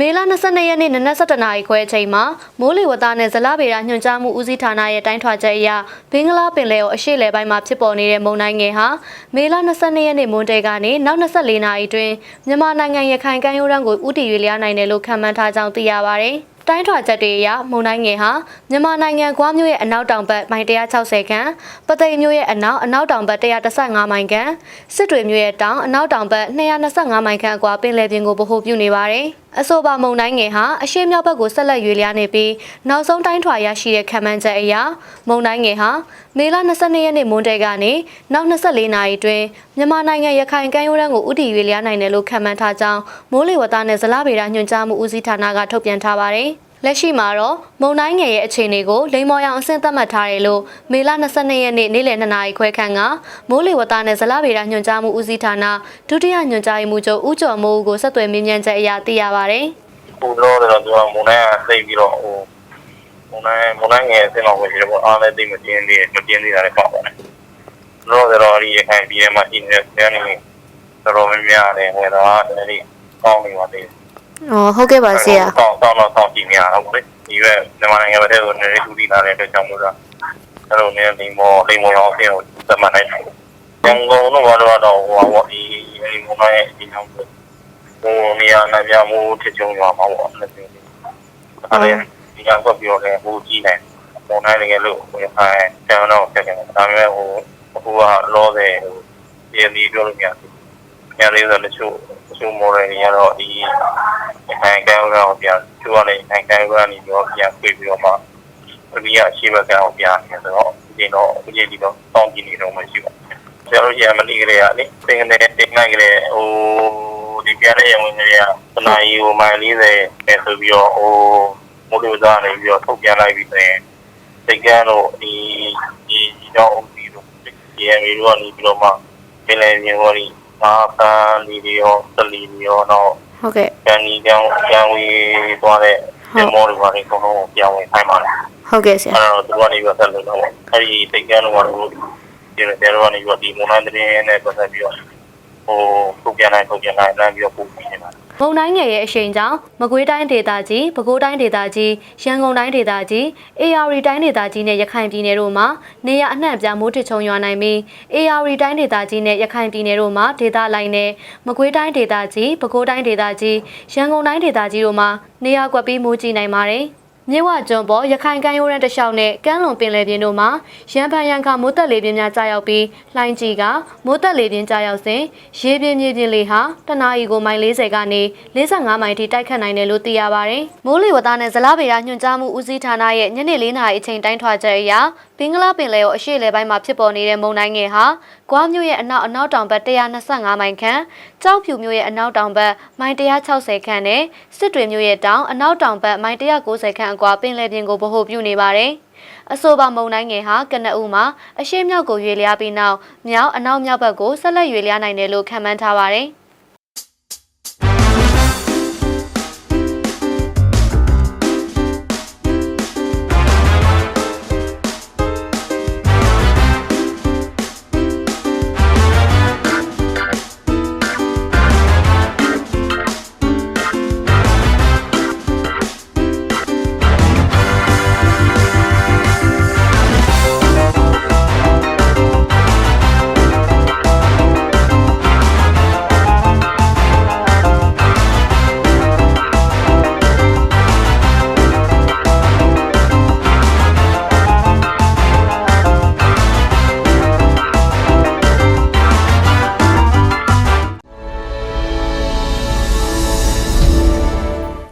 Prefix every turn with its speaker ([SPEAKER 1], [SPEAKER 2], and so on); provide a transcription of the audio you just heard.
[SPEAKER 1] မေလ22ရက်နေ့နနက်7:00နာရီခွဲအချိန်မှာမိုးလေဝသနဲ့ဇလဗေဒညွှန်ကြားမှုဦးစီးဌာနရဲ့တိုင်းထွာချက်အရဘင်္ဂလားပင်လယ်ကိုအရှေ့လယ်ပိုင်းမှာဖြစ်ပေါ်နေတဲ့မုန်တိုင်းငယ်ဟာမေလ22ရက်နေ့မွန်းတဲကနေနောက်24နာရီတွင်မြန်မာနိုင်ငံရခိုင်ကမ်းရိုးတန်းကိုဥတီရွေလျားနိုင်တယ်လို့ခန့်မှန်းထားကြောင်းသိရပါဗျ။တိုင်းထွာချက်တွေအရမုန်တိုင်းငယ်ဟာမြန်မာနိုင်ငံကွာမြို့ရဲ့အနောက်တောင်ဘက်မိုင်160ခန့်ပသိမ်မြို့ရဲ့အနောက်အနောက်တောင်ဘက်115မိုင်ခန့်စစ်တွေမြို့ရဲ့တောင်အနောက်တောင်ဘက်225မိုင်ခန့်အကွာပင်လယ်ပြင်ကိုဗဟိုပြုနေပါတယ်။ အဆိုပါမုန်တိုင်းငယ်ဟာအရှေ့မြောက်ဘက်ကိုဆက်လက်ရွေ့လျားနေပြီးနောက်ဆုံးတိုင်းထွာရရှိတဲ့ခံမှန်းချက်အရမုန်တိုင်းငယ်ဟာမေလ22ရက်နေ့မွန်းတဲကနေနောက်24နာရီတွင်မြန်မာနိုင်ငံရခိုင်ကမ်းရိုးတန်းကိုဥတီရွေ့လျားနိုင်တယ်လို့ခန့်မှန်းထားကြောင်းမိုးလေဝသနဲ့ဇလဗေဒညွှန်ကြားမှုဦးစီးဌာနကထုတ်ပြန်ထားပါတယ်။ လက်ရှိမှာတော့မုံတိုင်းငယ်ရဲ့အခြေအနေကိုလိမ္မော်ရောင်အဆင့်သတ်မှတ်ထားတယ်လို့မေလ22ရက်နေ့နေ့လယ်2နာရီခွဲခန့်ကမိုးလေဝသနဲ့ဇလဗေဒညွှန်ကြားမှုဦးစီးဌာနဒုတိယညွှန်ကြားရေးမှူးချုပ်ဦးကျော်မိုးဦးကိုဆက်သွယ်မေးမြန်းချက်အရသိရပါဗျ။
[SPEAKER 2] ပူတော့တယ်တော့သူကမုန်တိုင်းကသိပြီးတော့ဟိုမုန်တိုင်းမုန်တိုင်းငယ်အဆင်းလောက်ပဲရှိတယ်ပေါ့အားလည်းသိမပြင်းသေးမပြင်းသေးတာလည်းပေါ့ပါနဲ့တော့တော့ဒီရခိုင်ပြည်နယ်မှာရှိနေတဲ့ဆရာနေတော်တော်များများလည်းဟိုတော့အဲဒီကောင်းနေပါသေးတယ်။
[SPEAKER 1] အော်ဟုတ်ကဲ့ပါဆရာ
[SPEAKER 2] ကောင်းကောင်းတော့ကောင်းကြည့်နေရအောင်လေဒီဘက်မြန်မာနိုင်ငံဘက်ကိုနေတူတီလာတဲ့အတွက်ကြောင့်မို့လို့အဲ့လိုနဲ့လိမ္မော်လိမ္မော်ရောအပြင်ကိုသတ်မှတ်နိုင်တယ်ရန်ကုန်တော့ဘာလို့တော့ဟိုဟိုဒီအဲဒီမုန်တိုင်းရဲ့ဒီနောက်ဟိုနေရာနာပြမှုထချုံရွာမှာပေါ့အဲ့လိုအဲ့ဒါဒီကကွက်ပြောတယ်ဟိုကြီးတယ်ပုံနိုင်တယ်လို့ဟိုအဲတန်တော့ဆက်တယ်ဒါပေမဲ့ဟိုအခုကလောတယ်ဟိုပြည်နေပြောလို့မရဘူး ညလေးဆိုတချို့တချို့မော်ဒယ်တွေကတော့ဒီအဲကဲတော့ပြန်ချိုးရတဲ့အဲကဲကနေပြောပြန်ပြေးပြီးတော့မှဒီကရှိဘက်ကတော့ပြန်နေဆိုတော့ဒီတော့ဒီဒီတော့တောင်းကြည့်နေတော့မရှိပါဘူးဆရာတို့ရမလိကလေးကလေသင်တဲ့တင်နိုင်ကလေးဟိုဒီပြတဲ့ရုံကလေးကတနာရီဟိုမိုင်40ပဲဆိုပြီးတော့ဟိုမိုးလေဝသနေပြီးတော့ထုတ်ပြန်လိုက်ပြီးဆိုရင်စိတ်ကန်းတော့ဒီဒီဒီတော့အုပ်ပြီးတော့ဒီရမီတို့ကနေပြီးတော့မှပင်လယ်ပြင်ဟောဒီ မာပန်းဒီတွေရောသလီတွေရောတော့
[SPEAKER 1] ဟုတ်ကဲ့
[SPEAKER 2] ကန်ဒီကြောင်ကျန်ဝေးသွားတဲ့ဒီမော်တွေပါနေအကုန်လုံးပြောင်းဝင်ခိုင်းပါလား
[SPEAKER 1] ဟုတ်ကဲ့ဆရာ
[SPEAKER 2] အဲ့တော့သူကနေပြီးတော့ဆက်လို့တော့အဲ့ဒီစိတ်ကန်းတော့ကတော့ဒီလိုတဲ့တော့ကနေပြီးတော့ဒီမွန်နန်တဲ့နဲ့ပတ်သက်ပြီးတော့ဟိုထုတ်ပြန်လိုက်ထုတ်ပြန်လိုက်လမ်းပြီးတော့ပို့ပြီးနေတာ
[SPEAKER 1] မုံတိုင်းငယ်ရဲ့အရှိန်ကြောင့်မကွေးတိုင်းဒေသကြီးပဲခူးတိုင်းဒေသကြီးရန်ကုန်တိုင်းဒေသကြီး AR တိုင်းဒေသကြီးနဲ့ရခိုင်ပြည်နယ်တို့မှာနေရအနှံ့အပြားမိုးထချုံရွာနိုင်ပြီး AR တိုင်းဒေသကြီးနဲ့ရခိုင်ပြည်နယ်တို့မှာဒေသလိုက်နဲ့မကွေးတိုင်းဒေသကြီးပဲခူးတိုင်းဒေသကြီးရန်ကုန်တိုင်းဒေသကြီးတို့မှာနေရကွက်ပြီးမိုးကြီးနိုင်ပါတယ် မြဝကျွန်းပေါ်ရခိုင်ကမ်းရိုးတန်းတစ်လျှောက်နဲ့ကမ်းလွန်ပင်လယ်ပြင်တို့မှာရန်ဖန်ရန်ခါမိုးတက်လေပြင်းများကြာရောက်ပြီးလှိုင်းကြီးကမိုးတက်လေပြင်းကြာရောက်စဉ်ရေပြင်းမြေပြင်းလေဟာတနအီကိုမိုင်40ကနေ45မိုင်ထိတိုက်ခတ်နိုင်တယ်လို့သိရပါတယ်။မိုးလေဝသနဲ့ဇလားဗေဒညွှန်ကြားမှုဦးစီးဌာနရဲ့ညနေ4နာရီအချိန်တိုင်းထွာချက်အရဘင်္ဂလားပင်လယ်ကိုအရှေ့လေပိုင်းမှာဖြစ်ပေါ်နေတဲ့မုန်တိုင်းငယ်ဟာကွာမြို့ရဲ့အနောက်အနောက်တောင်ဘက်125မိုင်ခန့်ကြောက်ဖြူမြို့ရဲ့အနောက်တောင်ဘက်မိုင်160ခန့်နဲ့စစ်တွေမြို့ရဲ့တောင်အနောက်တောင်ဘက်မိုင်190ခန့်အကွာပင်လယ်ပြင်ကိုဗဟိုပြုနေပါတယ်။အဆိုပါမုန်တိုင်းငယ်ဟာကနအူမှာအရှေ့မြောက်ကိုရွေ့လျားပြီးနောက်မြောက်အနောက်မြောက်ဘက်ကိုဆက်လက်ရွေ့လျားနိုင်တယ်လို့ခန့်မှန်းထားပါတယ်။